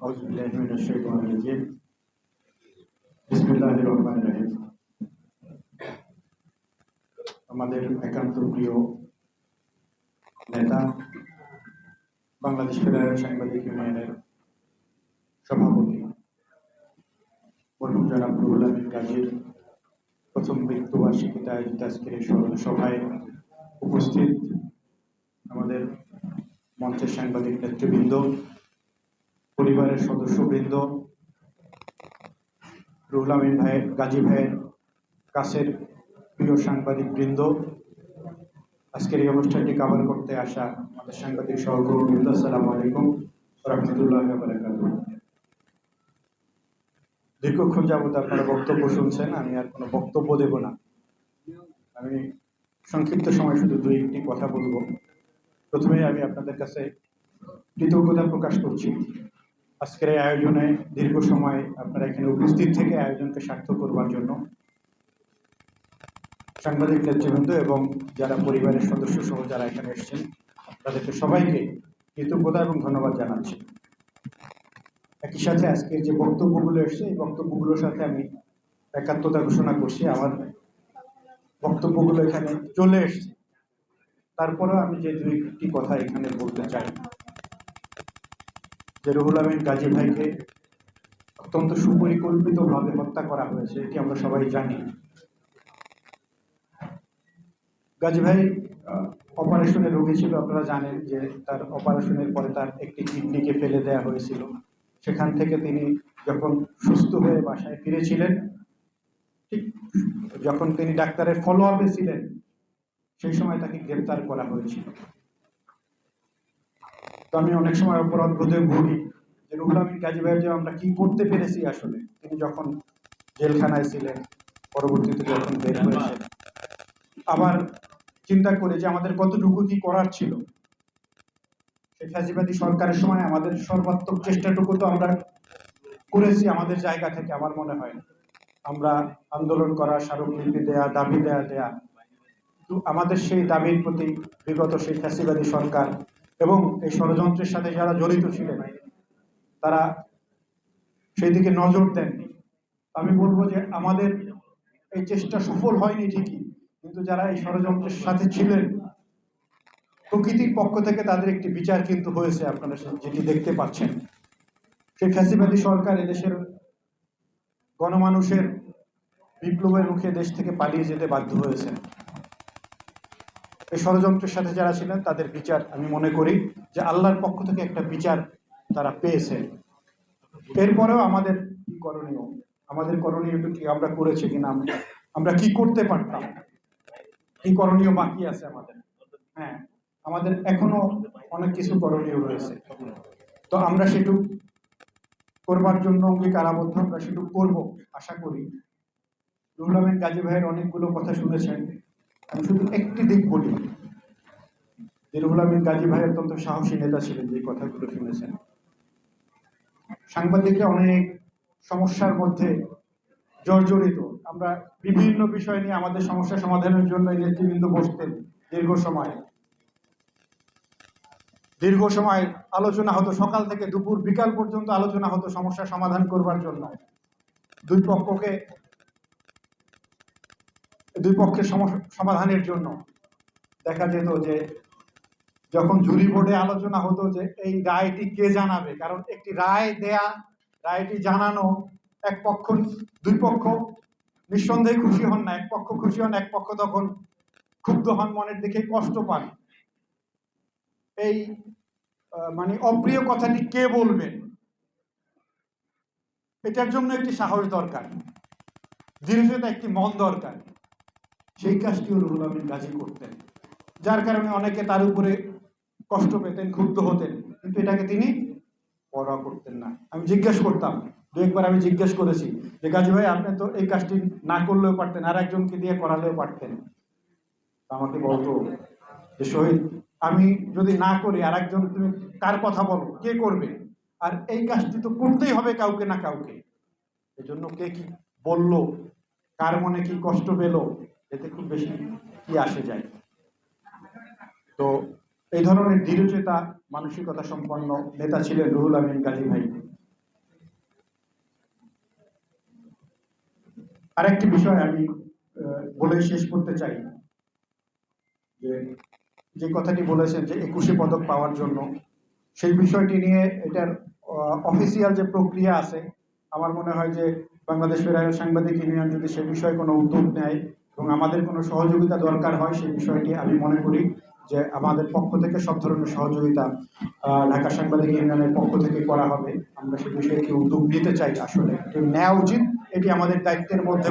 أعوذ بالله من الشيطان الرجيم بسم الله الرحمن الرحيم আমাদের একান্ত প্রিয় নেতা বাংলাদেশ ফেডারেল সাংবাদিক ইউনিয়নের সভাপতি মরহুম জনাব রুহুল আমিন গাজীর প্রথম মৃত্যুবার্ষিকীতে আয়োজিত আজকের এই স্মরণ সভায় উপস্থিত আমাদের মঞ্চের সাংবাদিক নেতৃবৃন্দ পরিবারের সদস্যবৃন্দ, রুহুল আমিন ভাইয়ের গাজী ভাইয়ের কাছের প্রিয় সাংবাদিক বৃন্দ আজকের এই অনুষ্ঠানটি কভার করতে আসা আমাদের সাংবাদিক সহকর্মীবৃন্দ, আসসালামু আলাইকুম রহমতুল্লাহ দীর্ঘক্ষণ যাবত আপনারা বক্তব্য শুনছেন, আমি আর কোনো বক্তব্য দেব না। আমি সংক্ষিপ্ত সময় শুধু দুই একটি কথা বলব। প্রথমে আমি আপনাদের কাছে কৃতজ্ঞতা প্রকাশ করছি। আজকের এই আয়োজনে দীর্ঘ সময় আপনারা এখানে উপস্থিত থেকে আয়োজনকে সার্থক করবার জন্য সাংবাদিক নেতৃবৃন্দ এবং যারা পরিবারের সদস্য সহ যারা এখানে এসেছেন তাদেরকে সবাইকে কৃতজ্ঞতা এবং ধন্যবাদ জানাচ্ছি। একই সাথে আজকের যে বক্তব্যগুলো এসছে, এই বক্তব্যগুলোর সাথে আমি একাত্মতা ঘোষণা করছি। আমার বক্তব্যগুলো এখানে চলে এসছে। তারপরেও আমি যে দুইটি কথা এখানে বলতে চাই যে রুহুল আমিন গাজী ভাইকে অত্যন্ত সুপরিকল্পিতভাবে হত্যা করা হয়েছে, এটি আমরা সবাই জানি। গাজী ভাই অপারেশনে রোগী ছিল, আপনারা জানেন যে তার অপারেশনের পরে তার একটি কিডনিকে ফেলে দেওয়া হয়েছিল। সেখান থেকে তিনি যখন সুস্থ হয়ে বাসায় ফিরেছিলেন, ঠিক যখন তিনি ডাক্তারের ফলো আপে ছিলেন, সেই সময় তাকে গ্রেপ্তার করা হয়েছিল। তো আমি অনেক সময় অপরাধ বোধে ভুগি। যে রুহুল আমিন গাজী ভাইয়ের যে আমরা কি করতে পেরেছি আসলে তিনি যখন জেলখানায় ছিলেন পরবর্তীতে যখন বের হয়েছেন আবার চিন্তা করে যে আমাদের কতটুকু কি করার ছিল। শেখ হাসিবাদী সরকারের সময় আমাদের সর্বাত্মক চেষ্টাটুকু তো আমরা করেছি আমাদের জায়গা থেকে আমার মনে হয়। আমরা আন্দোলন করা স্মারকলিপি দেয়া দাবি দেয়া দেয়া। কিন্তু আমাদের সেই দাবির প্রতি বিগত শেখ হাসিবাদী সরকার এবং এই ষড়যন্ত্রের সাথে যারা জড়িত ছিলেন, তারা সেই দিকে নজর দেননি। আমি বলব যে আমাদের এই চেষ্টা সফল হয়নি ঠিকই, কিন্তু যারা এই ষড়যন্ত্রের সাথে ছিলেন, প্রকৃতির পক্ষ থেকে তাদের একটি বিচার কিন্তু হয়েছে আপনারা যেটি দেখতে পাচ্ছেন। সেই হাসিবাদী সরকার এদেশের গণমানুষের বিপ্লবের মুখে দেশ থেকে পালিয়ে যেতে বাধ্য হয়েছেন এই ষড়যন্ত্রের সাথে যারা ছিলেন, তাদের বিচার আমি মনে করি যে আল্লাহর পক্ষ থেকে একটা বিচার তারা পেয়েছে। এরপরেও আমাদের কি করণীয়, আমাদের করণীয় কি আমরা করেছি কিনা আমরা আমরা কি করতে পারতাম? কি করণীয় বাকি আছে আমাদের? হ্যাঁ আমাদের এখনও অনেক কিছু করণীয় রয়েছে। তো আমরা সেটুক করবার জন্য অঙ্গীকার আবদ্ধ আমরা সেটুক করব, আশা করি। রুহুল আমিন গাজী ভাইয়ের অনেকগুলো কথা শুনেছেন। আমি শুধু একটি দিক বলি। যে রুহুল আমিন গাজী ভাই অত্যন্ত সাহসী নেতা ছিলেন, যে কথাগুলো শুনেছেন। সাংবাদিকরা অনেক সমস্যার মধ্যে জর্জরিত। আমরা বিভিন্ন বিষয় নিয়ে আমাদের সমস্যা সমাধানের জন্য নেতৃবৃন্দ বসতেন দীর্ঘ সময়। দীর্ঘ সময় আলোচনা হতো, সকাল থেকে দুপুর, বিকাল পর্যন্ত আলোচনা হতো সমস্যা সমাধান করবার জন্য। দুই পক্ষকে দুই পক্ষের সমাধানের জন্য দেখা যেত যে যখন জুরি বোর্ডে আলোচনা হতো যে এই রায়টি কে জানাবে, কারণ একটি রায় দেয়া, রায়টি জানানো এক পক্ষ, দুই পক্ষ নিঃসন্দেহে খুশি হন না, এক পক্ষ খুশি হন, এক পক্ষ তখন ক্ষুব্ধ হন, মনের দেখে কষ্ট পান। এই মানে অপ্রিয় কথাটি কে বলবেন? এটার জন্য একটি সাহস দরকার। দৃঢ়তা একটি মন দরকার। সেই কাজটিও রুহুল আমিন গাজী করতেন। যার কারণে অনেকে তার উপরে কষ্ট পেতেন, ক্ষুব্ধ হতেন, কিন্তু এটাকে তিনি পড়া করতেন না। আমি জিজ্ঞেস করতাম, দু একবার আমি জিজ্ঞেস করেছি যে, গাজী ভাই, আপনি তো এই কাজটি না করলেও পারতেন, আর একজনকে দিয়ে করালেও পারতেন। আমাকে বলতো যে, শহীদ, আমি যদি না করি, আর একজন, তুমি কার কথা বলো? কে করবে? আর এই কাজটি তো করতেই হবে কাউকে না কাউকে। এজন্য কে কি বলল? কার মনে কি কষ্ট পেল? এতে খুব বেশি কি আসে যায়। তো এই ধরনের দৃঢ়চেতা, মানসিকতা সম্পন্ন নেতা ছিলেন রুহুল আমিন গাজী ভাই। আরেকটি বিষয় আমি বলে শেষ করতে চাই, যে যে কথাটি বলেছেন যে একুশে পদক পাওয়ার জন্য, সেই বিষয়টি নিয়ে এটার অফিসিয়াল যে প্রক্রিয়া আছে, আমার মনে হয় যে বাংলাদেশ ফেডারেল সাংবাদিক ইউনিয়ন যদি সে বিষয়ে কোনো উদ্যোগ নেয় এবং আমাদের কোনো সহযোগিতা দরকার হয় সেই বিষয়টি আমি মনে করি যে আমাদের পক্ষ থেকে সব ধরনের সহযোগিতা ঢাকা সাংবাদিক ইউনিয়নের পক্ষ থেকে করা হবে। আমরা সে বিষয়ে কেউ উদ্যোগ নিতে চাই আসলে। কেউ নেওয়া উচিত, এটি আমাদের দায়িত্বের মধ্যে।